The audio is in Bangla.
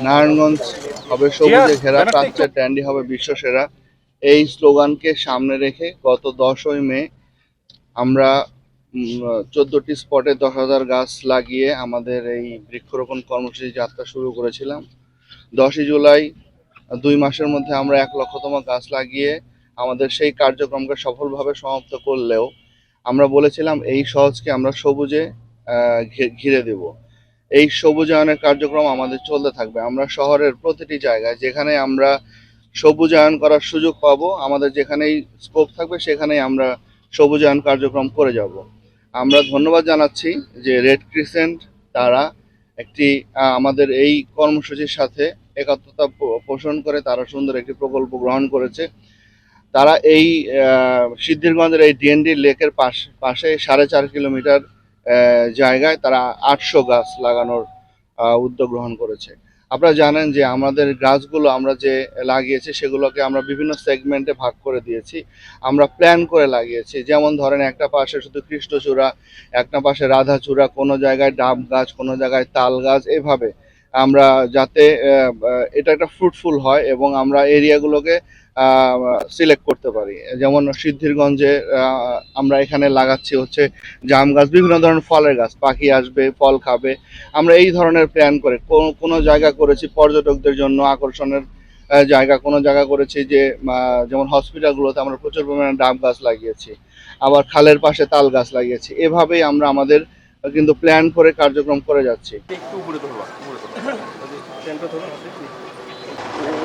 নারায়ণগঞ্জ হবে সবুজে ঘেরা প্রাচ্যের ট্যান্ডি হবে বিশ্বসেরা। এই স্লোগানকে সামনে রেখে গত দশই মে আমরা চোদ্দটি স্পটে দশ হাজার গাছ লাগিয়ে আমাদের এই বৃক্ষরোপণ কর্মসূচি যাত্রা শুরু করেছিলাম। দশই জুলাই দুই মাসের মধ্যে আমরা এক লক্ষতম গাছ লাগিয়ে আমাদের সেই কার্যক্রমকে সফলভাবে সমাপ্ত করলেও আমরা বলেছিলাম এই সহজকে আমরা সবুজে আহ, ঘিরে দেব। এই সবুজায়নের কার্যক্রম আমাদের চলতে থাকবে। আমরা শহরের প্রতিটি জায়গায় যেখানে আমরা সবুজায়ন করার সুযোগ পাবো, আমাদের যেখানেই স্কোপ থাকবে সেখানেই আমরা সবুজায়ন কার্যক্রম করে যাব। আমরা ধন্যবাদ জানাচ্ছি যে রেড ক্রিসেন্ট তারা একটি আমাদের এই কর্মসূচির সাথে একাত্মতা পোষণ করে তারা সুন্দর একটি প্রকল্প গ্রহণ করেছে। তারা এই সিদ্ধিরগঞ্জের এই ডিএনডি লেকের পাশ, পাশে সাড়ে চার কিলোমিটার জায়গায় তারা আটশো গাছ লাগানোর উদ্যোগ গ্রহণ করেছে। আপনারা জানেন যে আমাদের গাছগুলো আমরা যে লাগিয়েছি সেগুলোকে আমরা বিভিন্ন সেগমেন্টে ভাগ করে দিয়েছি। আমরা প্ল্যান করে লাগিয়েছি। যেমন ধরেন একটা পাশে শুধু কৃষ্ণচূড়া, একটা পাশে রাধাচূড়া, কোনো জায়গায় ডাব গাছ, কোনো জায়গায় তাল গাছ, এভাবে। আমরা যাতে এটা একটা ফ্রুটফুল হয় এবং আমরা এরিয়াগুলোকে সিলেক্ট করতে পারি। যেমন সিদ্ধিরগঞ্জে আমরা এখানে লাগাচ্ছি হচ্ছে জাম গাছ বিভিন্ন ধরনের ফলের গাছ। পাখি আসবে ফল খাবে। আমরা এই ধরনের প্ল্যান করে কোনো কোনো জায়গা করেছি পর্যটকদের জন্য আকর্ষণের জায়গা। কোনো জায়গা করেছি যে যেমন হসপিটালগুলোতে আমরা প্রচুর পরিমাণে ডাব গাছ লাগিয়েছি। আবার খালের পাশে তাল গাছ লাগিয়েছি। এভাবেই আমরা আমাদের কিন্তু প্ল্যান করে কার্যক্রম করে যাচ্ছি।